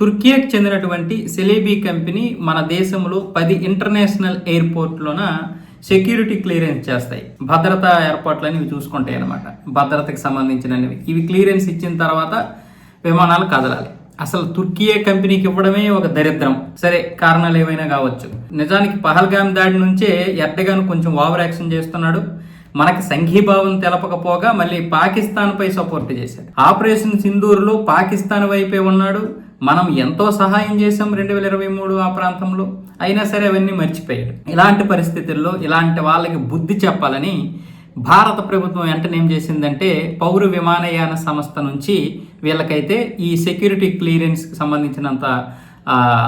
తుర్కియాకి చెందినటువంటి సెలేబీ కంపెనీ మన దేశంలో పది ఇంటర్నేషనల్ ఎయిర్పోర్ట్లోన సెక్యూరిటీ క్లియరెన్స్ చేస్తాయి. భద్రతా ఏర్పాట్లని ఇవి చూసుకుంటాయి అన్నమాట. భద్రతకు సంబంధించినవి ఇవి క్లియరెన్స్ ఇచ్చిన తర్వాత విమానాలు కదలాలి. అసలు తుర్కియే కంపెనీకి ఇవ్వడమే ఒక దరిద్రం. సరే కారణాలు ఏమైనా కావచ్చు. నిజానికి పహల్గామ్ దాడి నుంచే ఎర్డగాన్ కొంచెం ఓవర్ యాక్షన్ చేస్తున్నాడు. మనకి సంఘీభావం తెలపకపోగా మళ్ళీ పాకిస్తాన్ పై సపోర్ట్ చేశాడు. ఆపరేషన్ సింధూర్లో పాకిస్తాన్ వైపే ఉన్నాడు. మనం ఎంతో సహాయం చేసాం రెండు వేల ఇరవై మూడు ఆ ప్రాంతంలో. అయినా సరే అవన్నీ మర్చిపోయాడు. ఇలాంటి పరిస్థితుల్లో ఇలాంటి వాళ్ళకి బుద్ధి చెప్పాలని భారత ప్రభుత్వం వెంటనే ఏం చేసిందంటే పౌర విమానయాన సంస్థ నుంచి వీళ్ళకైతే ఈ సెక్యూరిటీ క్లియరెన్స్కి సంబంధించినంత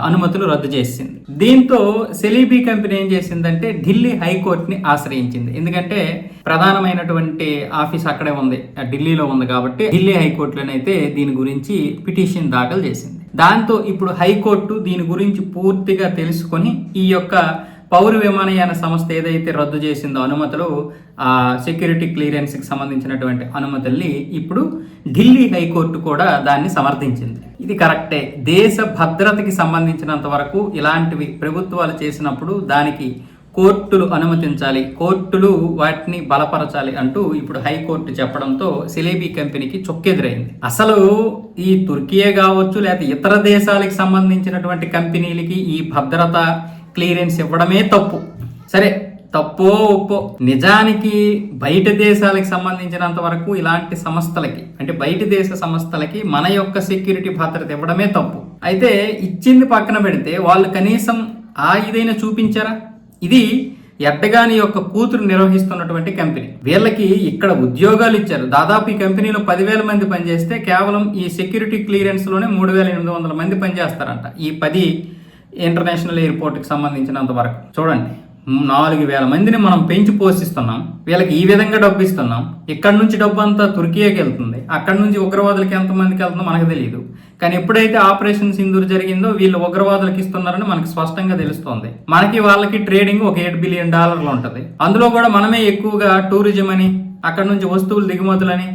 అనుమతులు రద్దు చేసింది. దీంతో సెలీబీ కంపెనీ ఏం చేసిందంటే ఢిల్లీ హైకోర్టుని ఆశ్రయించింది. ఎందుకంటే ప్రధానమైనటువంటి ఆఫీస్ అక్కడే ఉంది ఆ ఢిల్లీలో ఉంది కాబట్టి ఢిల్లీ హైకోర్టులోనైతే దీని గురించి పిటిషన్ దాఖలు చేసింది. దాంతో ఇప్పుడు హైకోర్టు దీని గురించి పూర్తిగా తెలుసుకొని ఈ యొక్క పౌర విమానయాన సంస్థ ఏదైతే రద్దు చేసిందో అనుమతులు ఆ సెక్యూరిటీ క్లియరెన్స్కి సంబంధించినటువంటి అనుమతుల్ని ఇప్పుడు ఢిల్లీ హైకోర్టు కూడా దాన్ని సమర్థించింది. ఇది కరెక్టే. దేశ భద్రతకి సంబంధించినంత వరకు ఇలాంటివి ప్రభుత్వాలు చేసినప్పుడు దానికి కోర్టులు అనుమతించాలి కోర్టులు వాటిని బలపరచాలి అంటూ ఇప్పుడు హైకోర్టు చెప్పడంతో సిలేబీ కంపెనీకి చొక్కెదురైంది. అసలు ఈ తుర్కియే కావచ్చు లేకపోతే ఇతర దేశాలకు సంబంధించినటువంటి కంపెనీలకి ఈ భద్రత క్లియరెన్స్ ఇవ్వడమే తప్పు. సరే తప్పో ఒప్పో నిజానికి బయట దేశాలకు సంబంధించినంత వరకు ఇలాంటి సంస్థలకి అంటే బయట దేశ సంస్థలకి మన యొక్క సెక్యూరిటీ భద్రత ఇవ్వడమే తప్పు. అయితే ఇచ్చింది పక్కన పెడితే వాళ్ళు కనీసం ఆ ఇదైనా చూపించారా? ఇది ఎడ్డగాని యొక్క కూతురు నిర్వహిస్తున్నటువంటి కంపెనీ. వీళ్ళకి ఇక్కడ ఉద్యోగాలు ఇచ్చారు. దాదాపు ఈ కంపెనీలో పదివేల మంది పనిచేస్తే కేవలం ఈ సెక్యూరిటీ క్లియరెన్స్లోనే మూడు వేల ఎనిమిది వందల మంది పనిచేస్తారంట. ఈ పది ఇంటర్నేషనల్ ఎయిర్పోర్ట్కి సంబంధించినంత వరకు. చూడండి నాలుగు వేల మందిని మనం పెంచి పోషిస్తున్నాం. వీళ్ళకి ఈ విధంగా డబ్బు ఇస్తున్నాం. ఇక్కడ నుంచి డబ్బు అంతా తుర్కియాకి వెళ్తుంది. అక్కడ నుంచి ఉగ్రవాదులకి ఎంతమందికి వెళ్తుందో మనకు తెలియదు కానీ ఎప్పుడైతే ఆపరేషన్ సింధూర్ జరిగిందో వీళ్ళు ఉగ్రవాదులకు ఇస్తున్నారని మనకి స్పష్టంగా తెలుస్తోంది. మనకి వాళ్ళకి ట్రేడింగ్ ఒక ఎయిట్ బిలియన్ డాలర్లు ఉంటుంది. అందులో కూడా మనమే ఎక్కువగా టూరిజం అని అక్కడ నుంచి వస్తువులు దిగుమతులని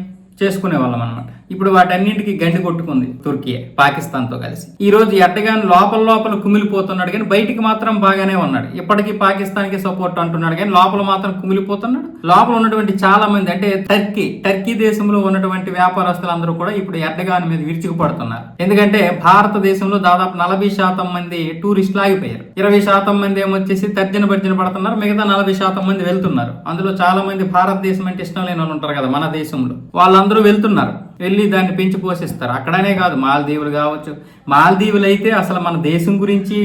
చేసుకునే వాళ్ళం అనమాట ఇప్పుడు వాటన్నింటికి గండి కొట్టుకుంది తుర్కీ పాకిస్తాన్తో కలిసి. ఈ రోజు ఎట్టగాని లోపల లోపల కుమిలిపోతున్నాడు కానీ బయటికి మాత్రం బాగానే ఉన్నాడు. ఇప్పటికీ పాకిస్తాన్కి సపోర్ట్ అంటున్నాడు కానీ లోపల మాత్రం కుమిలిపోతున్నాడు. లోపల ఉన్నటువంటి చాలా మంది అంటే టర్కీ టర్కీ దేశంలో ఉన్నటువంటి వ్యాపారస్తులందరూ కూడా ఇప్పుడు ఎర్డగాన్ మీద విరుచుకుపడుతున్నారు. ఎందుకంటే భారతదేశంలో దాదాపు నలభై శాతం మంది టూరిస్టులు ఆగిపోయారు. ఇరవై శాతం మంది ఏమొచ్చేసి తర్జన భర్జన పడుతున్నారు మిగతా నలభై శాతం మంది వెళ్తున్నారు. అందులో చాలా మంది భారతదేశం అంటే ఇష్టం లేని వాళ్ళు ఉంటారు కదా మన దేశంలో. వాళ్ళందరూ వెళ్తున్నారు. వెళ్ళి దాన్ని పెంచి పోషిస్తారు. అక్కడనే కాదు మాల్దీవులు కావచ్చు. మాల్దీవులు అయితే అసలు మన దేశం గురించి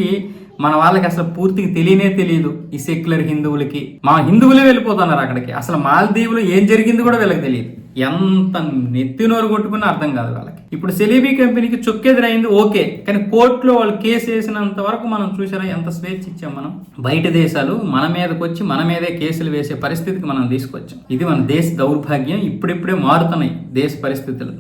మన వాళ్ళకి అసలు పూర్తిగా తెలియనే తెలియదు ఈ సెక్యులర్ హిందువులకి. మా హిందువులే వెళ్ళిపోతున్నారు అక్కడికి. అసలు మాల్దీవులు ఏం జరిగింది కూడా వీళ్ళకి తెలియదు. ఎంత నెత్తి నోరు కొట్టుకున్నా అర్థం కాదు వాళ్ళకి. ఇప్పుడు సెలీబీ కంపెనీకి చొక్కెదురైంది ఓకే. కానీ కోర్టులో వాళ్ళు కేసు వేసినంత వరకు మనం చూసారా ఎంత స్వేచ్ఛ ఇచ్చాం మనం? బయట దేశాలు మన మీదకి వచ్చి మన మీదే కేసులు వేసే పరిస్థితికి మనం తీసుకొచ్చాం. ఇది మన దేశ దౌర్భాగ్యం ఇప్పుడిప్పుడే మారుతున్నాయి దేశ పరిస్థితులు.